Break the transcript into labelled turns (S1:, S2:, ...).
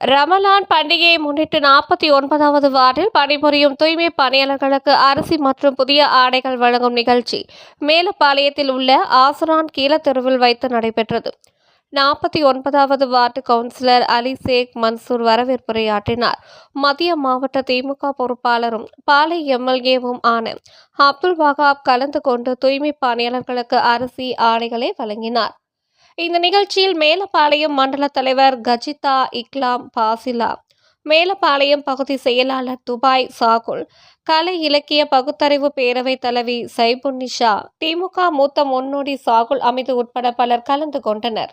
S1: ரமலான் பண்டிகையை முன்னிட்டு நாற்பத்தி ஒன்பதாவது வார்டில் பணிபுரியும் தூய்மை பணியாளர்களுக்கு அரிசி மற்றும் புதிய ஆடைகள் வழங்கும் நிகழ்ச்சி மேலப்பாளையத்தில் உள்ள ஆசரான் கீழத்தெருவில் வைத்து நடைபெற்றது. நாற்பத்தி ஒன்பதாவது வார்டு கவுன்சிலர் அலி சேக் மன்சூர் வரவேற்புரையாற்றினார். மத்திய மாவட்ட திமுக பொறுப்பாளரும் பாலை எம்எல்ஏவும் ஆன அப்துல் வகாப் கலந்து கொண்டு தூய்மை பணியாளர்களுக்கு அரிசி ஆடைகளை வழங்கினார். இந்த நிகழ்ச்சியில் மேலப்பாளையம் மண்டல தலைவர் கஜிதா இக்லாம் பாசிலா மேலப்பாளையம் பகுதி செயலாளர் துபாய் சாகுல் கலை இலக்கிய பகுத்தறிவு பேரவை தலைவி சைபுன்னிஷா திமுக மூத்த முன்னோடி சாகுல் அமிது உட்பட பலர் கலந்து கொண்டனர்.